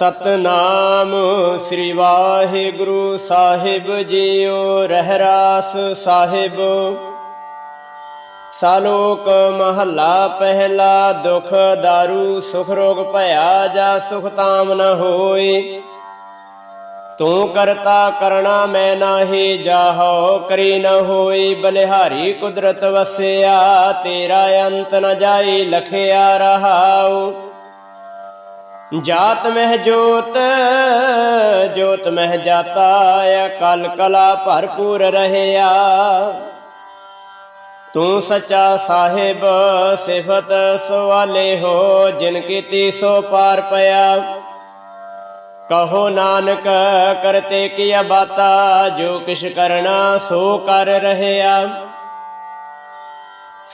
ਸਤਨਾਮ ਸ੍ਰੀ ਵਾਹਿਗੁਰੂ ਸਾਹਿਬ ਜੀਓ, ਰਹਿਰਾਸ ਸਾਹਿਬ। ਸਾਲੋਕ ਮਹੱਲਾ ਪਹਿਲਾ, ਦੁਖ ਦਾਰੂ, ਸੁਖ ਰੋਗ ਭਇਆ ਜਾ ਸੁਖ ਤਾਮ ਨ ਹੋਈ ਤੂੰ ਕਰਤਾ ਕਰਣਾ ਮੈਂ ਨਾਹੀ, ਜਾਹੋ ਕਰੀ ਨ ਹੋਈ। ਬਲਿਹਾਰੀ ਕੁਦਰਤ ਵਸਿਆ, ਤੇਰਾ ਅੰਤ ਨ ਜਾਈ, ਲਖਿਆ ਰਹਾਉ। ਜਾਤ ਮਹਿ ਜੋਤ ਜੋਤ ਮਹਿ ਜਾਤਾ ਅਕਲ ਕਲਾ ਭਰਪੂਰ ਰਹਿਆ ਤੂੰ ਸੱਚਾ ਸਾਹਿਬ ਸਿਫਤ ਸਵਾਲੇ ਹੋ ਜਿਨ ਕੀਤੀ ਸੋ ਪਾਰ ਪਿਆ ਕਹੋ ਨਾਨਕ ਕਰਤੇ ਕੀਆ ਬਾਤਾ ਜੋ ਕਿਛ ਕਰਨਾ ਸੋ ਕਰ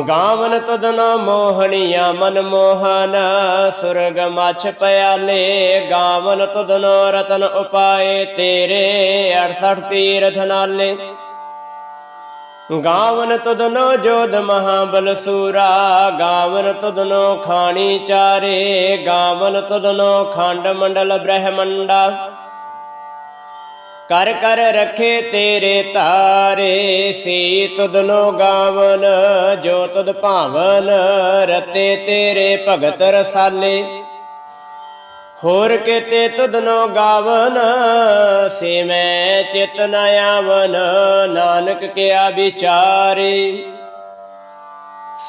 ਗਾਵਨ ਤੁਧਨੋ ਮੋਹਣੀਆ ਮਨ ਮੋਹਨ, ਸੁਰਗ ਮਛ ਪਿਆਲੇ। ਗਾਵਨ ਤੁਧਨੋ ਰਤਨ ਉਪਾਏ ਤੇਰੇ 68 ਤੀਰਥ ਨਾਲੇ। ਗਾਵਨ ਤਦਨੋ ਜੋਧ ਮਹਾਬਲ ਸੂਰਾ, ਗਾਵਨ ਤਦਨੋ ਖਾਣੀ ਚਾਰੇ। ਗਾਵਨ ਤਦਨੋ ਖੰਡ ਮੰਡਲ ਬ੍ਰਹਮੰਡਾ। ਕਰ ਕਰ ਰਖੇ ਤੇਰੇ ਤਾਰੇ, ਸੀ ਤੁਧਨੋ ਗਾਵਨ, ਜੋ ਤੁਧ ਭਾਵਨ ਰਤੇ ਤੇਰੇ ਭਗਤ ਰਸਾਲੇ। ਹੋਰ ਕਿਤੇ ਤੁਧਨੋ ਗਾਵਨ, ਸੇ ਮੈਂ ਚਿਤ ਨ ਆਵਨ, ਨਾਨਕ ਕਿਆ ਵਿਚਾਰੇ।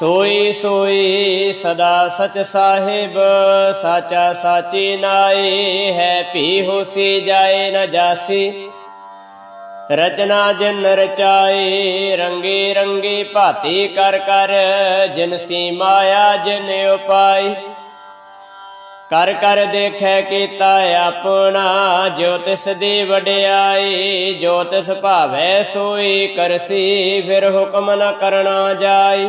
ਸੋਈ ਸੋਈ ਸਦਾ ਸਚ ਸਾਹਿਬ, ਸਾਚਾ ਸਾਚੀ ਨਾਏ ਹੈ ਭੀ ਹੋਸੀ ਜਾਏ ਨ ਜਾਸੀ। ਰਚਨਾ ਜਿਨ ਰਚਾਏ ਰੰਗੇ ਰੰਗੇ ਭਾਤੀ ਕਰ ਕਰ ਜਿਨਸੀ ਮਾਇਆ ਜਿਨ ਉਪਾਈ। ਕਰ ਕਰ ਦੇਖੈ ਕੀਤਾ ਆਪਣਾ, ਜੋ ਤਿਸ ਦੀ ਵਡਿਆਈ, ਜੋ ਤਿਸ ਭਾਵੈ ਸੋਈ ਕਰਸੀ, ਫਿਰ ਹੁਕਮ ਨ ਕਰਨਾ ਜਾਈ।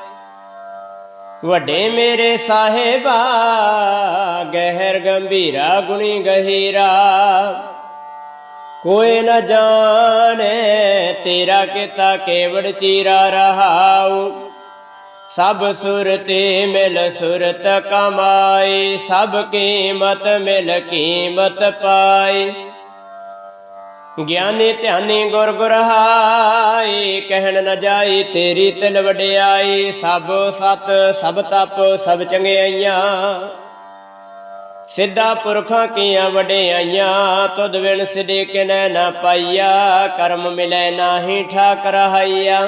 ਵੱਡੇ ਮੇਰੇ ਸਾਹਿਬਾ, ਗਹਿਰ ਗੰਭੀਰਾ, ਗੁਣੀ ਗਹੀਰਾ। ਕੋਈ ਨ ਜਾਣੇ ਤੇਰਾ ਕੀਤਾ ਕੇਵੜ ਚੀਰਾ ਰਹਾਉ। ਸਭ ਸੁਰਤੇ ਮਿਲ ਸੁਰਤ ਕਮਾਈ, ਸਭ ਕੀਮਤ ਮਿਲ ਕੀਮਤ ਪਾਈ। ਗਿਆਨੀ ਧਿਆਨੀ ਗੁਰ ਗੁਰਹਾਈ ਕਹਿਣ ਨ ਜਾਈ ਤੇਰੀ ਤਿਲ ਵਡਿਆਈ ਸਭ ਸਤ, ਸਭ ਤਪ, ਸਭ ਚੰਗਿਆਈਆਂ। ਸਿੱਧਾ ਪੁਰਖਾਂ ਕੀਆਂ ਵਡਿਆਈਆਂ, ਤੁਧ ਵਿਣ ਸਿਦੇ ਕਿਨੈ ਨਾ ਪਾਈਆ, ਕਰਮ ਮਿਲੈ ਨਾਹੀ ਠਾਕ ਰਹਾਈਆ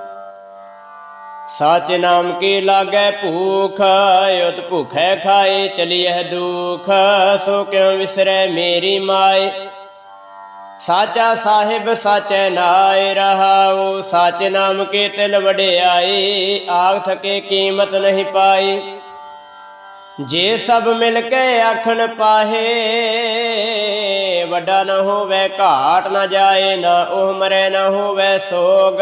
ਸਾਚ ਨਾਮ ਕੀ ਲਾਗੈ ਭੂਖ ਉਤ ਭੁਖੈ ਖਾਏ ਚਲੀਐ ਦੁਖ ਸੋ ਕਿਉ ਵਿਸਰੈ ਮੇਰੀ ਮਾਏ ਸਾਚਾ ਸਾਹਿਬ ਸਾਚੈ ਨਾਇ ਰਹਾਉ ਸਾਚ ਨਾਮ ਕੇ ਤਿਲ ਵਡਿਆਈ ਆਖ ਥਕੇ ਕੀਮਤ ਨਹੀਂ ਪਾਈ ਜੇ ਸਭ ਮਿਲ ਕੇ ਆਖਣ ਪਾਹੇ ਵੱਡਾ ਨਾ ਹੋਵੇ ਘਾਟ ਨਾ ਜਾਏ ਨਾ ਉਹ ਮਰੇ ਨਾ ਹੋਵੇ ਸੋਗ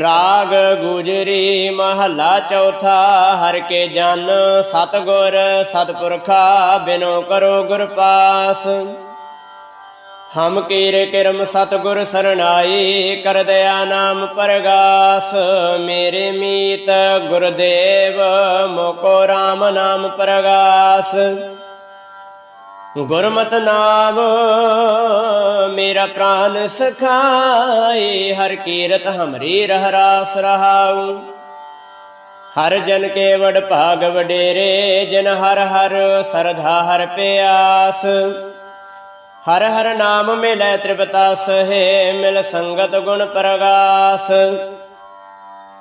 ਰਾਗ ਗੁਜਰੀ ਮਹੱਲਾ ਚੌਥਾ, ਹਰ ਕੇ ਜਨ ਸਤਗੁਰ ਸਤਪੁਰਖਾ, ਬਿਨੋ ਕਰੋ ਗੁਰ ਪਾਸ। ਹਮ ਕੀਰ ਕਿਰਮ ਸਤਗੁਰ ਸਰਣਾਈ ਕਰ ਦਇਆ ਨਾਮ ਪਰਗਾਸ। ਮੇਰੇ ਮੀਤ ਗੁਰਦੇਵ, ਮੋਕੋ RAM ਨਾਮ ਪਰਗਾਸ। ਗੁਰਮਤ ਨਾਮ, ਮੇਰਾ ਪ੍ਰਾਨ ਸਖਾਏ, ਹਰ ਕੀਰਤ ਹਮਰੀ ਰਹਿ ਰਾਸ ਰਹਾਉ। ਹਰ ਜਨ ਕੇ ਵਡ ਭਾਗ ਵਡੇਰੇ ਜਿਨ ਹਰ ਹਰ ਸਰਧਾ ਹਰ ਪਿਆਸ। ਹਰ ਹਰ ਨਾਮ ਮਿਲੈ ਤ੍ਰਿਪਤਾ ਸਹੇ, ਮਿਲ ਸੰਗਤ ਗੁਣ ਪ੍ਰਗਾਸ।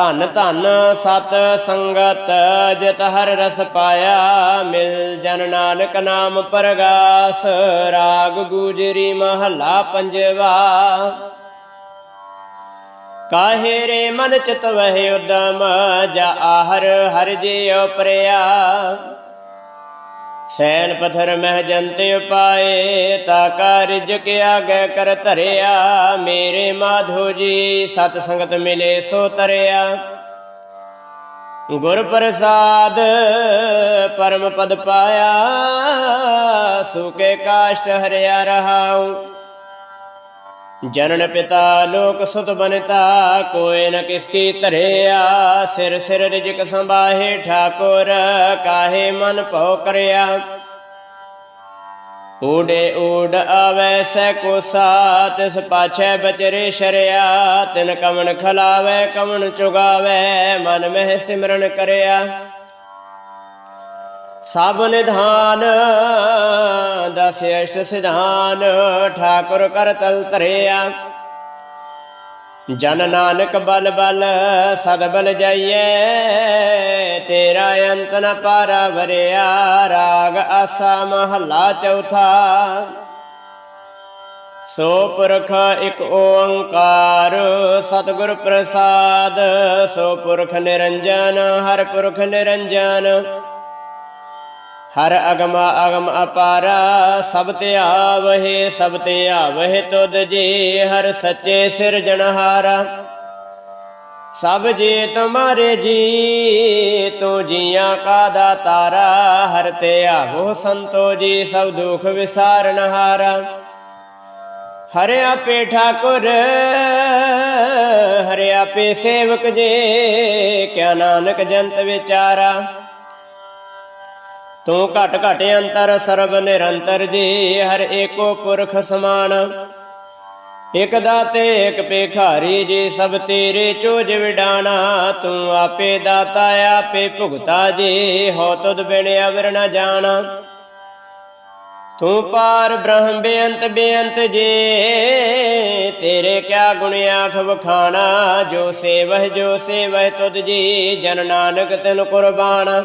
ਧਨ ਧਨ ਸਤ ਸੰਗਤ, ਜਿਤ ਹਰ ਰਸ ਪਾਇਆ, ਮਿਲ ਜਨ ਨਾਨਕ ਨਾਮ ਪਰਗਾਸ, ਰਾਗ ਗੂਜਰੀ ਮਹੱਲਾ ਪੰਜਵਾ। ਕਾਹੇ ਰੇ ਮਨ ਚਿਤ ਵਹਿ ਉਦਮ, ਜਾ ਆਹਰ ਹਰ ਜਿਉ ਪ੍ਰਿਆ। ਸੈਨ ਪਥਰ ਮਹਿ ਜੰਤੇ ਉਪਾਏ, ਤਾ ਕਾਰਜ ਕੇ ਆਗੇ ਕਰ ਧਰਿਆ। ਮੇਰੇ ਮਾਧੋ ਜੀ, ਸਤ ਸੰਗਤ ਮਿਲੇ ਸੋ ਤਰਿਆ। ਗੁਰ ਪ੍ਰਸਾਦ ਪਰਮ ਪਦ ਪਾਇਆ ਸੁਕੇ ਕਾਸ਼ਟ ਹਰਿਆ ਰਹਾਉ। ਜਨਨ ਪਿਤਾ ਲੋਕ ਸੁਤ ਬਨਤਾ ਕੋਇ ਨ ਕਿਸ ਕੀ ਧਰਿਆ। ਸਿਰ ਸਿਰ ਰਿਜਕ ਸੰਭਾਹੇ ਠਾਕੁਰ, ਕਾਹੇ ਮਨ ਭਉ ਕਰਿਆ। ਊੜੇ ਊੜ ਆਵੈ ਸੈ ਕੋ ਸਾਤਿਸ ਪਾਛੈ ਬਚਰੇ ਸ਼ਰਿਆ। ਤਿਨ ਕਮਣ ਖਲਾਵੇ, ਕਮਣ ਚੁਗਾਵੇ, ਮਨ ਮਹਿ ਸਿਮਰਨ ਕਰਿਆ। ਸਭ ਨਿਧਾਨ, ਦਾ ਅਸ਼ਟ ਸਿਧਾਨ ਠਾਕੁਰ ਕਰ ਤਲ ਧਰਿਆ। ਜਨ ਨਾਨਕ ਬਲ ਬਲ, ਸਦ ਬਲ ਜਾਈਏ ਤੇਰਾ ਅੰਤ ਨ ਪਾਰਾ ਵਰਿਆ ਰਾਗ ਆਸਾ ਮਹੱਲਾ ਚੌਥਾ। ਸੋ ਪੁਰਖ ਇੱਕ ਓੰਕਾਰ, ਸਤਿਗੁਰ ਪ੍ਰਸਾਦ, ਸੋ ਪੁਰਖ ਨਿਰੰਜਨ, ਹਰ ਪੁਰਖ ਨਿਰੰਜਨ। ਹਰ ਅਗਮਾ ਅਗਮ ਅਪਾਰਾ, ਸਭ ਤੇ ਆਵਹਿ, ਸਭ ਤੇ ਆਵਹਿ ਤੁਧ ਜੀ, ਹਰ ਸੱਚੇ ਸਿਰਜਣਹਾਰਾ ਸਭ ਜੀ ਤੁਮਾਰੇ ਜੀ, ਤੂੰ ਜੀਆਂ ਕਾ ਦਾਤਾਰਾ, ਹਰ ਤੇ ਆਵੋ ਸੰਤੋ ਜੀ, ਸਭ ਦੁਖ ਵਿਸਾਰਨਹਾਰਾ ਹਰਿ। ਆਪੇ ਠਾਕੁਰ ਹਰਿ ਆਪੇ ਸੇਵਕ ਜੀ, ਕਿਆ ਨਾਨਕ ਜੰਤ ਵਿਚਾਰਾ। ਤੂੰ ਘਟ ਘਟ ਅੰਤਰ ਸਰਬ ਨਿਰੰਤਰ ਜੀ, ਹਰ ਏਕੋ ਪੁਰਖ ਸਮਾਨ। ਇਕ ਦਾਤੇ, ਇਕ ਭੇਖਾਰੀ ਜੀ, ਸਭ ਤੇਰੇ ਚੋਜ ਵਿਡਾਣਾ। ਤੂੰ ਆਪੇ ਦਾਤਾ, ਆਪੇ ਭੁਗਤਾ ਜੀ, ਹੋ ਤੁਧ ਬਿਨ ਅਵਰ ਨ ਜਾਣਾ। ਤੂੰ ਪਾਰ ਬ੍ਰਹਮ ਬੇਅੰਤ ਬੇਅੰਤ ਜੇ, ਤੇਰੇ ਕਿਆ ਗੁਣ ਆਖ ਵਖਾਣਾ। ਜੋ ਸੇਵਹਿ ਜੋ ਸੇਵਹਿ ਤੁਧ ਜੀ, ਜਨ ਨਾਨਕ ਤੈਨੂੰ ਕੁਰਬਾਨ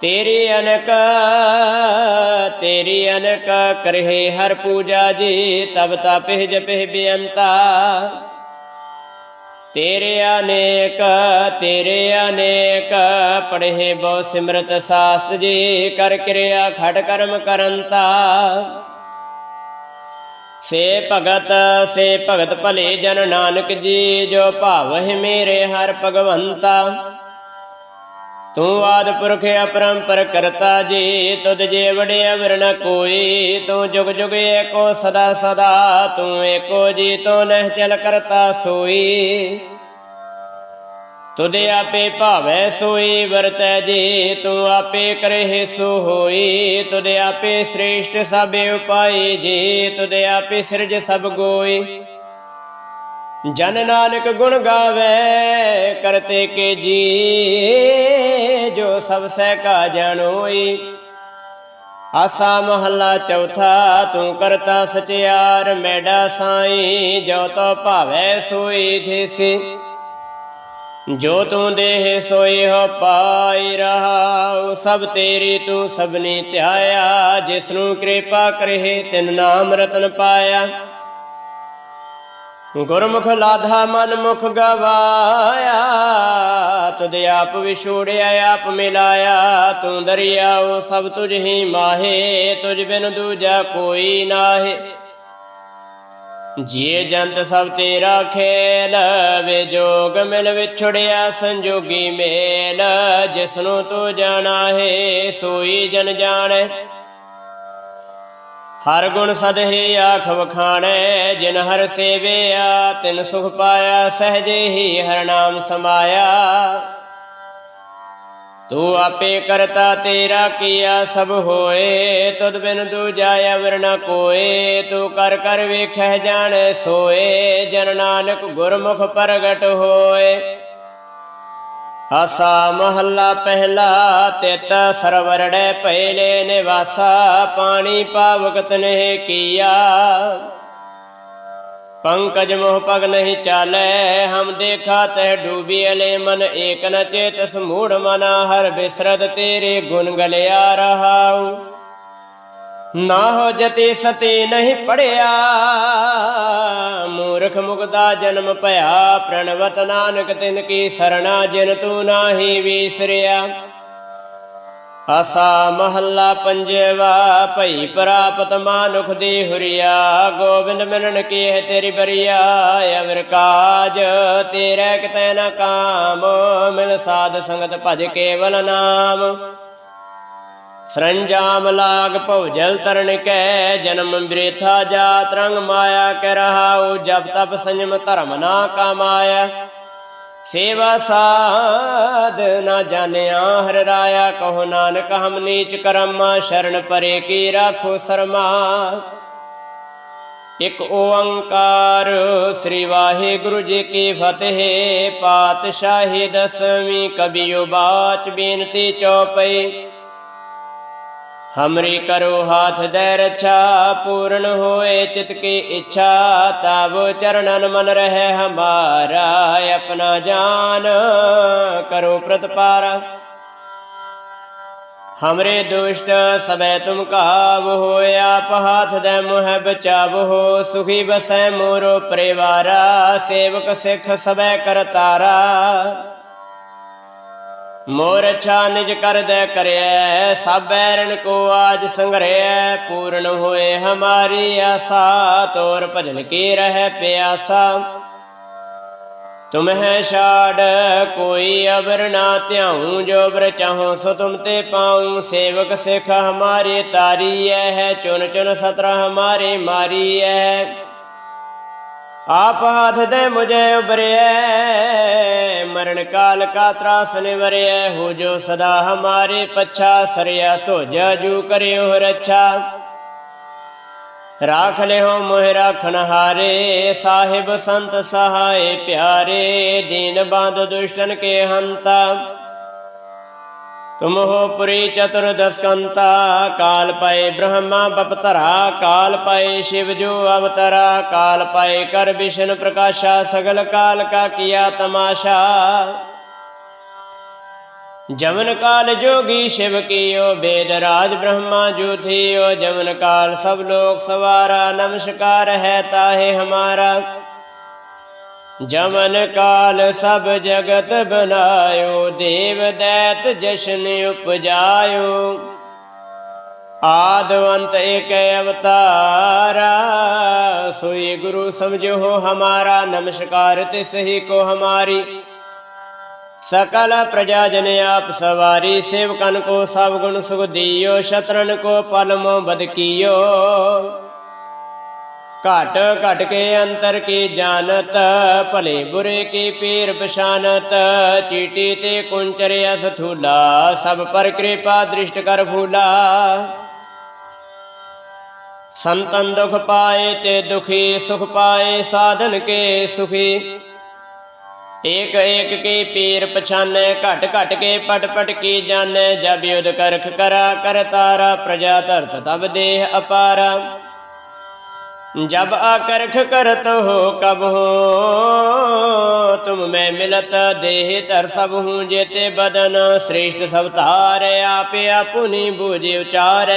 ਤੇਰੀ ਅਨਕ ਤੇਰੀ ਅਨਕ ਕਰਹਿ ਹਰ ਪੂਜਾ ਜੀ, ਤਬ ਤਪਹਿ ਜਪਹਿ ਬੇਅੰਤਾ। ਤੇਰੇ ਅਨੇਕ ਤੇਰੇ ਅਨੇਕ ਪੜ੍ਹੇ ਬਹੁ ਸਿਮਰਤ ਸਾਸ ਜੀ, ਕਰ ਕਿਰਿਆ ਖੜ ਕਰਮ ਕਰੰਤਾ। ਸੇ ਭਗਤ ਸੇ ਭਗਤ ਭਲੇ ਜਨ ਨਾਨਕ ਜੀ, ਜੋ ਭਾਵਹਿ ਮੇਰੇ ਹਰ ਭਗਵੰਤਾ। ਤੂੰ ਆਦ ਪੁਰਖ ਅਪਰੰਪਰ ਕਰਤਾ ਜੀ, ਤੁਧ ਜੇ ਵੜਿਆ ਵਰਣ ਕੋਈ, ਤੂੰ ਜੁਗ ਜੁਗ ਏਕੋ ਸਦਾ ਸਦਾ, ਤੂੰ ਏਕੋ ਜੀ ਤੋ ਨਹਿ ਚਲ ਕਰਤਾ ਸੋਈ। ਤੁਦੇ ਆਪੇ ਭਾਵੈ ਸੋਈ, ਵਰਤੈ ਜੀ, ਤੂੰ ਆਪੇ ਕਰਹਿ ਸੋ ਹੋਈ ਤੁਦੇ ਆਪੇ ਸ੍ਰੇਸ਼ਟ ਸਭੇ ਉਪਾਈ ਜੀ ਤੁਦੇ ਆਪੇ ਸਿਰਜ ਸਭ ਗੋਈ। ਜਨ ਨਾਨਕ ਗੁਣ ਗਾਵੇ, ਕਰਤੇ ਕੇ ਜੀ, ਜੋ ਸਭ ਸਹਿ ਕਾ ਜਾਣੋਈ ਆਸਾ ਮਹੱਲਾ ਚੌਥਾ, ਤੂੰ ਕਰਤਾ ਸਚਿਆਰ ਮੈਡਾ ਸਾਈ, ਜੋ ਤੋ ਭਾਵੈ ਸੋਈ ਥੇਸੀ ਜੋ ਤੂੰ ਦੇਹ ਸੋਈ ਹੋ ਪਾਈ ਰਹਾਉ, ਸਭ ਤੇਰੀ ਤੂੰ ਸਭਨੀ ਧਿਆਇਆ ਜਿਸ ਨੂੰ ਕਿਰਪਾ ਕਰੇ, ਤਿਨ ਨਾਮ ਰਤਨ ਪਾਇਆ। ਗੁਰਮੁਖ ਲਾਧਾ ਮਨ ਮੁਖ ਗਵਾਇਆ, ਤੁਧ ਆਪ ਵਿਛੋੜਿਆ, ਆਪ ਮਿਲਾਇਆ, ਤੂੰ ਦਰਿਆਉ ਸਭ ਤੁਝ ਹੀ ਮਾਹੇ, ਤੁਝ ਬਿਨ ਦੂਜਾ ਕੋਈ ਨਾਹੇ। ਜੀ ਜੰਤ ਸਭ ਤੇਰਾ ਖੇਲ, ਵੇ ਮਿਲ ਵਿਛੜਿਆ, ਸੰਜੋਗੀ ਮੇਲ, ਜਿਸਨੂੰ ਤੂੰ ਜਾਣਾ ਹੈ ਸੋਈ ਜਨ ਜਾਣੈ। ਹਰ ਗੁਣ ਸਦਹਿ ਆਖ ਵਖਾਣੈ, ਜਿਨ ਹਰ ਸੇਵਿਆ, ਤਿਨ ਸੁਖ ਪਾਇਆ, ਸਹਜੇ ਹੀ ਹਰ ਨਾਮ ਸਮਾਇਆ। ਤੂੰ ਆਪੇ ਕਰਤਾ ਤੇਰਾ ਕੀਆ ਸਭ ਹੋਏ, ਤੁਧ ਬਿਨ ਦੂਜਾ ਅਵਰ ਨ ਕੋਏ। ਤੂੰ ਕਰ ਕਰ ਵੇਖੈ ਜਾਣੈ ਸੋਏ, ਜਨ ਨਾਨਕ ਗੁਰਮੁਖ ਪ੍ਰਗਟ ਹੋਏ। ਆਸਾ ਮਹੱਲਾ ਪਹਿਲਾ, ਤਿਤ ਸਰਵਰੜੈ ਪਹਿਲੇ ਨਿਵਾਸਾ, ਪਾਣੀ ਪਾਵਕਤ ਤਨਹਿ ਕੀਆ। ਪੰਕਜ ਮੋਹ ਪਗ ਨਹੀਂ ਚਾਲੈ, ਹਮ ਦੇਖਾ ਤਹਿ ਡੂਬੀ ਅਲੇ ਮਨ ਏਕ ਨ ਚੇਤ ਮੂੜ ਮਨਾ ਹਰ ਬਿਸਰਦ ਤੇਰੇ ਗੁਣ ਗਲਿਆ ਰਹਾਉ। ਨਾ ਹੋ ਜਤੇ ਸਤੇ ਨਹੀਂ ਪੜਿਆ। ਮੂਰਖ ਮੁਗਦਾ ਜਨਮ ਭਇਆ, ਪ੍ਰਣਵਤ ਨਾਨਕ ਤਿਨ ਕੀ ਸਰਣਾ, ਜਿਨ ਤੂੰ ਨਾਹੀ ਵੀਸਰਿਆ। ਆਸਾ ਮਹੱਲਾ ਪੰਜਵਾ, ਭਈ ਪ੍ਰਾਪਤ ਮਾਨੁਖ ਦੀ ਹੁਰੀਆ, ਗੋਬਿੰਦ ਮਿਲਣ ਕੀ ਹੈ ਤੇਰੀ ਬਰੀਆ, ਅਵਰ ਕਾਜ ਤੇਰੇ ਕਿਤੈ ਨ ਕਾਮ, ਮਿਲ ਸਾਧ ਸੰਗਤ ਭਜ ਕੇਵਲ ਨਾਮ। ਸਰੰਜਾਮ ਲਾਗ ਭਉ ਜਲ ਤਰਨ ਕੈ, ਜਨਮ ਬ੍ਰੇਥਾ ਜਾਤ ਰੰਗ ਮਾਇਆ ਕਹਿ ਰਹਾਉ ਜਬ ਤਪ ਸੰਜਮ ਧਰਮ ਨਾ ਕਮਾਇਆ। ਸੇਵਾ ਸਾਧ ਨਾ ਜਾਣਿਆ ਹਰ ਰਾਇਆ, ਕਹੋ ਨਾਨਕ ਹਮ ਨੀਚ ਕਰਮ, ਸ਼ਰਨ ਪਰੇ ਕੀ ਰਾਖੋ ਸਰਮਾ। ਇਕ ਓੰਕਾਰ ਸ੍ਰੀ ਵਾਹਿਗੁਰੂ ਜੀ ਕੀ ਫਤਿਹ, ਪਾਤਸ਼ਾਹੀ ਦਸਵੀਂ ਕਬੀਓ ਬਾਚ ਬੇਨਤੀ ਚੌਪਈ। ਹਮਰੀ ਕਰੋ ਹਾਥ ਦੇ ਰਛਾ ਪੂਰਨ ਹੋਏ ਚਿਤ ਕੀ ਇੱਛਾ ਤਬ ਚਰਨਨ ਮਨ ਰਹਿ ਹਮਾਰਾ ਆਪਣਾ ਜਾਨ ਕਰੋ ਪ੍ਰਤਪਾਰਾ ਹਮਰੇ ਦੁਸ਼ਟ ਸਬੈ ਤੁਮ ਕਾਬ ਹੋਇਆ ਆਪ ਹਾਥ ਦੇ ਮੁਹ ਬਚਾਵੋ ਸੁਖੀ ਬਸੈ ਮੋਰੋ ਪਰਿਵਾਰਾ ਸੇਵਕ ਸਿੱਖ ਸਬੈ ਕਰਤਾਰਾ ਮੋਰ ਅੱਛਾ ਨਿਜ ਕਰਦੈ ਕਰਿਐ, ਸਭ ਬੈਰਨ ਕੋ ਆਜ ਸੰਗਰਿਐ ਪੂਰਨ ਹੋਏ ਹਮਾਰੀ ਆਸਾ, ਤੋਰ ਭਜਨ ਕੀ ਰਹਿ ਪਿਆਸਾ। ਤੁਮ ਹੈ ਛਾੜ, ਕੋਈ ਅਬਰ ਨਾ ਧਿਆਉ, ਜੋ ਬਰ ਚਾਹੋ ਸੋ ਤੁਮ ਤੇ ਪਾਉ। ਸੇਵਕ ਸਿਖ ਹਮਾਰੇ ਤਾਰੀ ਹੈ ਚੁਨ ਚੁਨ ਸਤਰ ਹਮਾਰੇ ਮਾਰੀ ਹੈ ਆਪ ਹੱਥ ਦੇ ਮੁਝੇ ਉਬਰਿਐ ਮਰਨ ਕਾਲ ਕਾ ਤਰਾਸ ਨਿਵਰਿਐ, ਹੋ ਜੋ ਸਦਾ ਹਮਾਰੇ ਪਛਾ ਸਰਿਆ ਤੋ ਜੂ ਕਰਿਓ ਰੱਛਾ। ਰਾਖ ਲਿਓ ਮੋਹਿ ਰਾਖਣ ਹਾਰੇ, ਸਾਹਿਬ ਸੰਤ ਸਹਾਏ ਪਿਆਰੇ, ਦੀਨ ਬੰਦ ਦੁਸ਼ਟਨ ਕੇ ਹੰਤਾ। ਤੁਮ ਹੋ ਪੁਰੀ ਚਤੁਰਦਸ ਕੰਤਾ ਕਾਲ ਪਏ ਬ੍ਰਹਮਾ ਬਪਤਰਾ, ਕਾਲ ਪਾਏ ਸ਼ਿਵ ਜੋ ਅਵਤਰਾ, ਕਾਲ ਪਏ ਕਰ ਵਿਸ਼ਨ ਪ੍ਰਕਾਸ਼ਾ, ਸਗਲ ਕਾਲ ਕਾ ਕੀਆ ਤਮਾਸ਼ਾ। ਜਮਨ ਕਾਲ ਜੋਗੀ ਸ਼ਿਵ ਕੀਓ, ਬੇਦ ਰਾਜ ਬ੍ਰਹਮਾ ਜੋ ਥੀਓ ਜਮਨ ਕਾਲ ਸਭ ਲੋਕ ਸਵਾਰਾ, ਨਮਸਕਾਰ ਹੈ ਤਾਹੇ ਹਮਾਰਾ। ਜਮਨ ਕਾਲ ਸਭ ਜਗਤ ਬਨਾਇਓ, ਦੇਵ ਦੈਤ ਜਸ਼ਨ ਉਪਜਾਇਓ। ਆਦਵੰਤ ਏਕ ਅਵਤਾਰਾ, ਸੋਈ ਗੁਰੂ ਸਮਝੋ ਹਮਾਰਾ, ਨਮਸਕਾਰ ਤਿਸ ਹੀ ਕੋ ਹਮਾਰੀ। ਸਕਲ ਪ੍ਰਜਾ ਜਨ ਆਪ ਸਵਾਰੀ, ਸੇਵਕਨ ਕੋ ਸਭ ਗੁਣ ਸੁਖ ਦਿਓ, ਸ਼ਤਰਨ ਕੋ ਪਲਮੋ ਬਦਕੀਓ घट घट के अंतर की जानत भले बुरे की पीर पछानत चीटी ते कुंचर अस थूला सब पर कृपा दृष्ट कर भूला संतन दुख पाए ते दुखी सुख पाए साधन के सुखी एक एक की पीर पछाने घट घट के पट पट की जाने जब युद्ध करख करा कर तारा प्रजा धरत तब देह अपारा जब आकर्ख करत हो कब हो तुम मैं मिलत देह धर सब हूँ जेते बदन श्रेष्ठ सब तार आपे अपनी बूझ उचार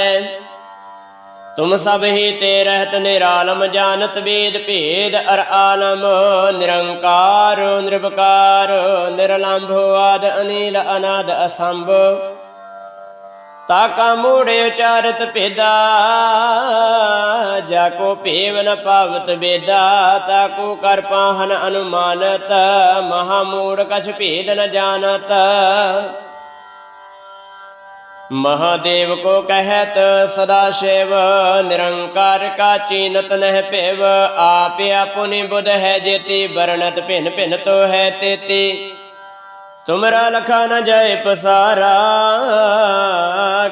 तुम सब ही ते रहत निरालम जानत वेद भेद अर आलम निरंकार निर्वकार निरलंभ आद अनिल अनाद असंभ ਤਾ ਕਾ ਮੂੜੇ ਉਚਾਰਤ ਭੇਦਾ, ਜਾ ਕੋ ਭੇਵ ਨ ਪਾਵਤ ਬੇਦਾ, ਤਾ ਕੋ ਕਰ ਪਾਹਨ ਅਨੁਮਾਨਤ, ਮਹਾ ਮੂੜ ਕਛ ਭੇਦ ਨ ਜਾਣਤ। ਮਹਾਦੇਵ ਕੋ ਕਹਿਤ, ਸਦਾ ਸ਼ਿਵ, ਨਿਰੰਕਾਰ ਕਾ ਚੀਨਤ ਨਹਿ ਭੇਵ ਆਪਿਆ ਪੁਨਿ ਬੁਧ ਹੈ ਜੇਤੀ, ਵਰਣਤ ਭਿੰਨ ਭਿੰਨ ਤੋ ਹੈ ਤੇਤੀ। तुमरा लखा न जाए पसारा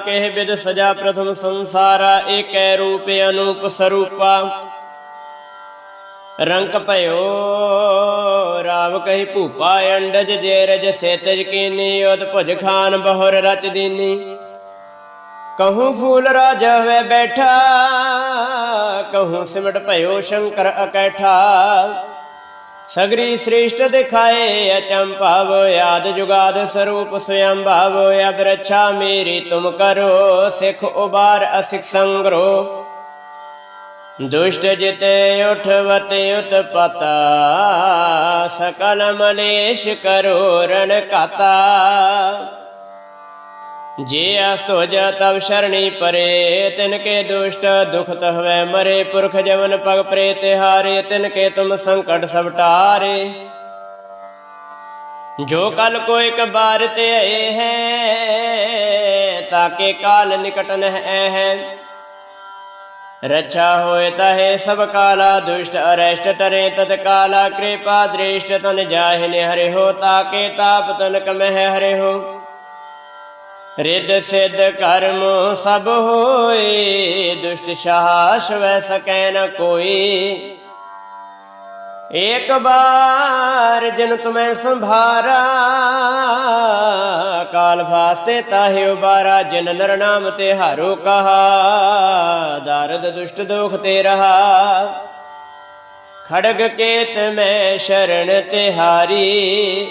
कह विद सजा प्रथम संसारा एक रूप अनूप स्वरूपा रंक पयो राव कही भूपा अंडज जेरज सेतज कीनी उद भुज खान बहुर रच दीनी कहूँ फूल राजा वे बैठा ਸਗਰੀ ਸ੍ਰੇਸ਼ਟ ਦਿਖਾਏ ਅਚਮ ਭਾਵ, ਆਦ ਜੁਗਾਦ ਸਰੂਪ ਸਵਯੰ ਭਾਵ ਅਬ ਰੱਛਾ ਮੇਰੀ ਤੁਮ ਕਰੋ, ਸਿਖ ਉਬਾਰ ਅਸਿਖ ਸੰਗਰੋ। ਦੁਸ਼ਟ ਜਿਤੇ ਉਠਵਤ ਉਤਪਤਾ, ਸਕਲ ਮਲੇਸ਼ ਕਰੋ, ਰਣ ਕਾਤਾ ਜੇ ਅਸੋਜ ਤਬ ਸ਼ਰਣੀ ਪਰੇ ਤਿਨ ਕੇ ਦੁਸ਼ਟ ਦੁਖ ਹੋਵੇ ਮਰੇ। ਪੁਰਖ ਜਵਨ ਪਗ ਪ੍ਰੇ ਤੇ ਹਾਰੇ ਤਿਨ ਕੇ ਤੁਮ ਸੰਕਟ ਸਭ ਟਾਰੇ। ਜੋ ਕਲ ਕੋ ਇਕ ਬਾਰ ਤੇ ਆਏ ਹੈ, ਤਾਕੇ ਕਾਲ ਨਿਕਟ ਨਹਿ ਹੈ। ਰੱਛਾ ਹੋਏ ਤਹੇ ਸਭ ਕਾਲਾ, ਦੁਸ਼ਟ ਅਰਸ਼ਟ ਟਰੇ ਤਤ ਕਾਲਾ। ਕਿਰਪਾ ਦ੍ਰਿਸ਼ਟ ਤਨ ਜਾਹਿ ਨਿਹਰੇ ਹੋ, ਤਾਕੇ ਤਾਪ ਤਨ ਕਮਹਿ ਹਰੇ ਹੋ। ਰਿੱਧ ਸਿੱਧ ਕਰਮ ਸਭ ਹੋਏ, ਦੁਸ਼ਟ ਸ਼ਾਸ ਵੈ ਸਕੈ ਨ ਕੋਈ। ਇੱਕ ਬਾਰ ਜਨ ਤੁਮੈ ਸੰਭਾਰਾ, ਕਾਲ ਫਾਸਤੇ ਤਾਹਿ ਉਬਾਰਾ, ਜਿਨ ਨਰਨਾਮ ਤੇ ਹਾਰੋ ਕਹਾ, ਦਰਦ ਦੁਸ਼ਟ ਦੋਖ ਤੇ ਰਹਾ। ਖੜਗ ਕੇਤ ਮੈਂ ਸ਼ਰਨ ਤੇ ਹਾਰੀ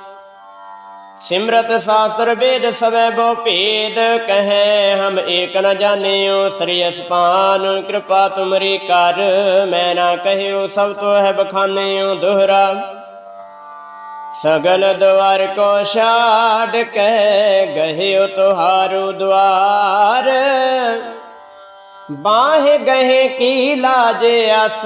ਸਿਮਰਤ ਸਾਸਤਰ ਵੇਦ ਸਵੈ ਬੋ ਭੇਦ, ਕਹੈ ਹਮ ਏਕ ਨ ਜਾਣਿਓ ਸ੍ਰੀ ਅਸਪਾਨ, ਕਿਰਪਾ ਤੁਮਰੀ ਕਰ, ਮੈਂ ਨਾ ਕਹਿਓ ਸਭ ਤੋ ਹੈ ਬਖਾਨਿਓ ਦੋਹਰਾ। ਸਗਲ ਦਵਾਰ ਕੋ ਛਾੜ ਕੇ, ਗਹਿਓ ਤੁਹਾਰੂ ਦਵਾਰ ਬਾਹ ਗਹੇ ਕੀ ਲਾਜ ਅਸ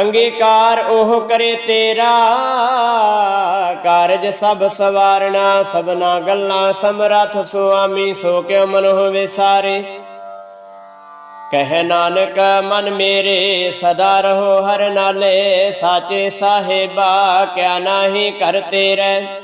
ਅੰਗੀਕਾਰ ਉਹ ਕਰੇ ਤੇਰਾ। ਕਾਰਜ ਸਭ ਸਵਾਰਣਾ ਸਭਨਾ ਗੱਲਾਂ ਸਮਰਥ ਸੁਆਮੀ, ਸੋ ਕਿਉ ਮਨ ਹੋਵੇ ਸਾਰੇ। ਕਹਿ ਨਾਨਕ, ਮਨ ਮੇਰੇ, ਸਦਾ ਰਹੋ ਹਰ ਨਾਲੇ। ਸਾਚੇ ਸਾਹਿਬਾ, ਕਿਆ ਨਾਹੀ ਕਰ ਤੇਰੇ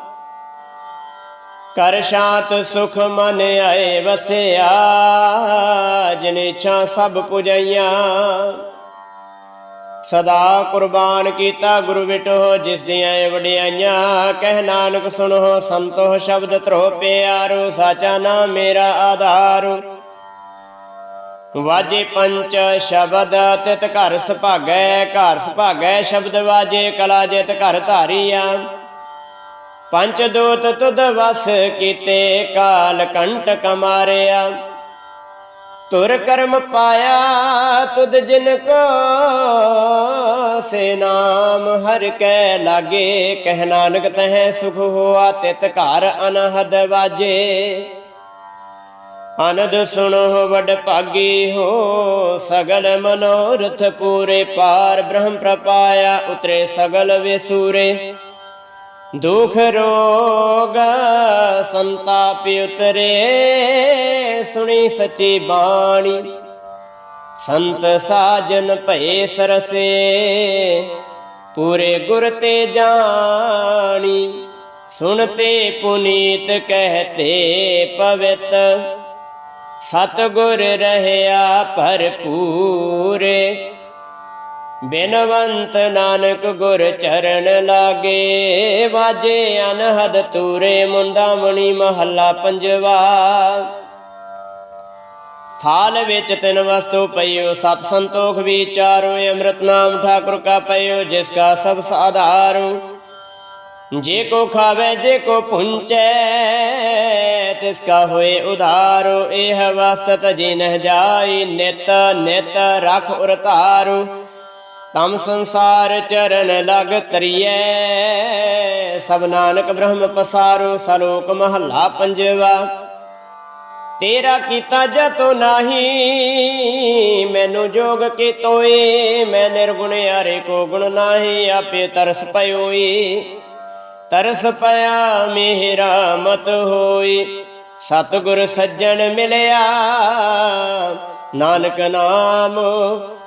ਕਰ ਸ਼ਾਂਤ ਸੁਖ ਮਨ ਆਏ ਵਸਿਆ, ਜਿਨ ਸਭ ਪੁਜਈਆਂ। ਸਦਾ ਕੁਰਬਾਨ ਕੀਤਾ ਗੁਰੂ ਵਿਟੋ, ਜਿਸ ਦੀਆਂ ਵਡਿਆਈਆਂ। ਕਹਿ ਨਾਨਕ ਸੁਣੋ, ਸੰਤੋ ਸ਼ਬਦ ਧਰੋ ਪਿਆਰੋ, ਸਾਚਾ ਨਾਮ ਮੇਰਾ ਆਧਾਰੂ। ਵਾਜੇ ਪੰਚ ਸ਼ਬਦ, ਤਿਤ ਘਰ ਸੁਭਾਗੈ ਘਰ ਸੁਭਾਗੈ ਸ਼ਬਦ ਵਾਜੇ, ਕਲਾ ਜਿਤ ਘਰ ਧਾਰੀਆ। ਪੰਚ ਦੂਤ ਤੁਧ ਵਸ ਕੀਤੇ, ਕਾਲ ਕੰਟਕ ਮਾਰਿਆ ਤੁਰ ਕਰਮ ਪਾਇਆ ਤੁਧ ਜਿਨ ਕੋ ਸੇ ਨਾਮ, ਹਰ ਕੈ ਲਾਗੇ, ਕਹਿ ਨਾਨਕ ਤਹਿ ਸੁਖ ਹੋਆ, ਤਿਤ ਘਰ ਅਨਹਦ ਵਾਜੇ। ਅਨਦ ਸੁਣੋ ਵਡ ਭਾਗੀ ਹੋ, ਸਗਲ ਮਨੋਰਥ ਪੂਰੇ ਪਾਰ, ਬ੍ਰਹਮ ਪ੍ਰਪਾਇਆ ਉਤਰੇ ਸਗਲ ਵਿਸੂਰੇ। ਦੁਖ ਰੋਗ ਸੰਤਾਪ ਉਤਰੇ, ਸੁਣੀ ਸੱਚੀ ਬਾਣੀ। ਸੰਤ ਸਾਜਨ ਭਏ ਸਰਸੇ, ਪੂਰੇ ਗੁਰ ਤੇ ਜਾਣੀ। ਸੁਣਤੇ ਪੁਨੀਤ ਕਹਤੇ ਪਵਿੱਤ, ਸਤਗੁਰ ਰਹਿਆ ਭਰਪੂਰੇ। ਬਿਨਵੰਤ ਨਾਨਕ ਗੁਰ ਚਰਨ ਲਾਗੇ, ਵਾਜੇ ਅਨਹਦ ਤੂਰੇ ਮੁੰਡਾ ਮਣੀ ਮਹੱਲਾ ਪੰਜਵਾ। ਥਾਲ ਵਿੱਚ ਤਿੰਨ ਵਸਤੂ ਪਈਓ, ਸਤ ਸੰਤੋਖ ਵਿਚਾਰੋ ਅੰਮ੍ਰਿਤ ਨਾਮ ਠਾਕੁਰ ਕਾ ਪਈਓ, ਜਿਸ ਕਾ ਸਭ ਸਾਧਾਰੂ। ਜੇ ਕੋ ਖਾਵੇ, ਜੇ ਕੋ ਪੁੰਚੈ, ਤਿਸ ਕਾ ਹੋਏ ਉਧਾਰੋ। ਇਹ ਵਸਤ ਤਜੀ ਨਹ ਜਾਈ, ਨਿਤ ਨਿਤ ਰਖ ਉਰ ਤਮ ਸੰਸਾਰ ਚਰਨ ਲਗ ਤਰੀਐ। ਸਭ ਨਾਨਕ ਬ੍ਰਹਮ ਪਸਾਰੋ, ਸਲੋਕ ਮਹੱਲਾ ਪੰਜਵਾ। ਤੇਰਾ ਕੀਤਾ ਜਤੋ ਨਾਹੀ, ਮੈਨੂੰ ਜੋਗ ਕੇ ਤੋਏ ਮੈਂ ਨਿਰਗੁਣ ਯਾਰੇ ਕੋ ਗੁਣ ਨਾਹੀ, ਆਪੇ ਤਰਸ ਪਇਓਈ। ਤਰਸ ਪਿਆ, ਮੇਰਾ ਮਤ ਹੋਈ। ਸਤਿਗੁਰ ਸੱਜਣ ਮਿਲਿਆ, ਨਾਨਕ ਨਾਮ